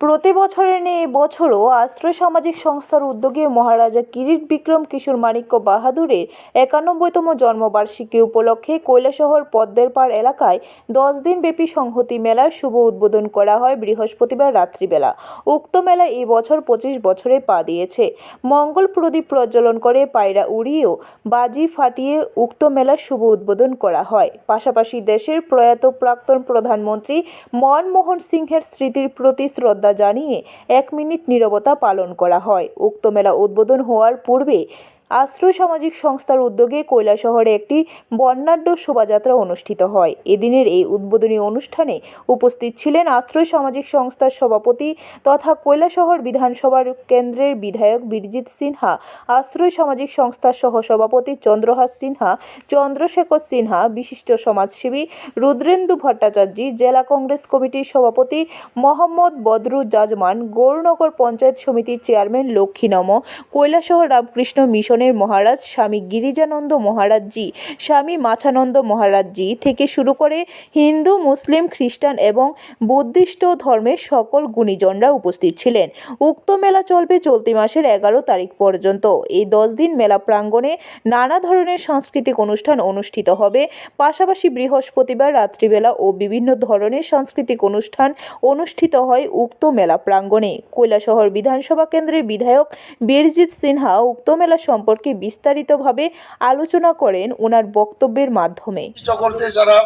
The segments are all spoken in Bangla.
প্রতি বছরের নিয়ে এবছরও আশ্রয় সামাজিক সংস্থার উদ্যোগে মহারাজা কিরিট বিক্রম কিশোর মাণিক্য বাহাদুরের একানব্বইতম জন্মবার্ষিকী উপলক্ষে কৈলাসহর পদ্মের পাড় এলাকায় দশ দিনব্যাপী সংহতি মেলার শুভ উদ্বোধন করা হয় বৃহস্পতিবার রাত্রিবেলা। উক্ত মেলা এই বছর পঁচিশ বছরে পা দিয়েছে। মঙ্গল প্রদীপ প্রজ্বলন করে পায়রা উড়িয়েও বাজি ফাটিয়ে উক্ত মেলার শুভ উদ্বোধন করা হয়। পাশাপাশি দেশের প্রয়াত প্রাক্তন প্রধানমন্ত্রী মনমোহন সিংহের স্মৃতির প্রতি শ্রদ্ধা জানিয়ে এক মিনিট নীরবতা পালন করা হয়। উক্ত মেলা উদ্বোধন হওয়ার পূর্বে আশ্রয় সামাজিক সংস্থার উদ্যোগে কৈলাসহরে একটি বর্ণাঢ্য শোভাযাত্রা অনুষ্ঠিত হয়। এদিনের এই উদ্বোধনী অনুষ্ঠানে উপস্থিত ছিলেন আশ্রয় সামাজিক সংস্থার সভাপতি তথা কৈলাসহর বিধানসভার কেন্দ্রের বিধায়ক বীরজিৎ সিনহা, আশ্রয় সামাজিক সংস্থার সহসভাপতি চন্দ্রহাস সিনহা, চন্দ্রশেখর সিনহা, বিশিষ্ট সমাজসেবী রুদ্রেন্দু ভট্টাচার্য, জেলা কংগ্রেস কমিটির সভাপতি মোহাম্মদ বদরু জাজমান গৌরনগর পঞ্চায়েত সমিতির চেয়ারম্যান লক্ষ্মীনম কৈলাসহর রামকৃষ্ণ মিশনের মহারাজ স্বামী গিরিজানন্দ মহারাজজি, স্বামী মাছানন্দ মহারাজজি থেকে শুরু করে হিন্দু, মুসলিম, খ্রিস্টান এবং বুদ্ধিস্ট ধর্মের সকল গুণীজনরা উপস্থিত ছিলেন। উক্ত মেলা চলবে চলতি মাসের এগারো তারিখ পর্যন্ত। এই দশ দিন মেলা প্রাঙ্গণে নানা ধরনের সাংস্কৃতিক অনুষ্ঠান অনুষ্ঠিত হবে। পাশাপাশি বৃহস্পতিবার, রাত্রিবেলা ও বিভিন্ন ধরনের সাংস্কৃতিক অনুষ্ঠান অনুষ্ঠিত হয় উক্ত মেলা প্রাঙ্গণে। কৈলাসহর বিধানসভা কেন্দ্রের বিধায়ক বীরজিৎ সিনহা উক্ত মেলা সম্পর্কে বিস্তারিতভাবে আলোচনা করেন ওনার বক্তব্যের মাধ্যমে। জগতে যারা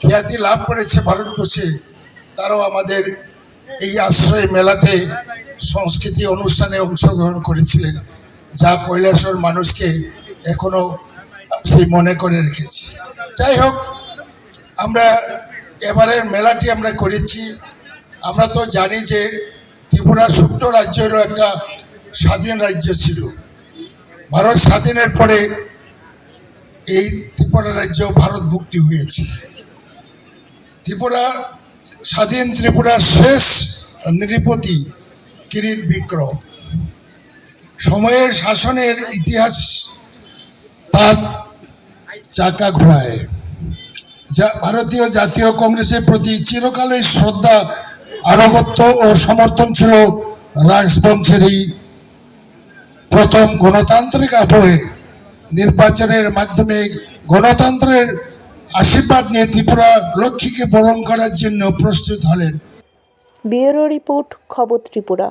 খ্যাতি লাভ করেছে ভারতবর্ষে তারাও আমাদের এই আশ্রয় মেলাতে সংস্কৃতি অনুষ্ঠানে অংশগ্রহণ করেছিলেন, যা কৈলাসর মানুষকে এখনও সেই মনে করে রেখেছে। যাই হোক, আমরা এবারের মেলাটি আমরা করেছি। আমরা তো জানি যে ত্রিপুরা ছোট্ট রাজ্য হলো একটা স্বাধীন রাজ্য ছিল। ভারত স্বাধীনের পরে এই ত্রিপুরা রাজ্য ভারত মুক্তি হয়েছে। ত্রিপুরা, স্বাধীন ত্রিপুরার শেষ নৃপতি কিরিট বিক্রম। সময়ের শাসনের ইতিহাস তার চাকা ঘোরায় যা ভারতীয় জাতীয় কংগ্রেসের প্রতি চিরকালের শ্রদ্ধা, আনুগত্য ও সমর্থন ছিল রাজবংশের এই প্রথম গণতান্ত্রিক আবহে নির্বাচনের মাধ্যমে গণতন্ত্রের আশীর্বাদ নিয়ে ত্রিপুরা লক্ষ্মীকে বরণ করার জন্য প্রস্তুত হলেন। ব্যুরো রিপোর্ট, খবর ত্রিপুরা।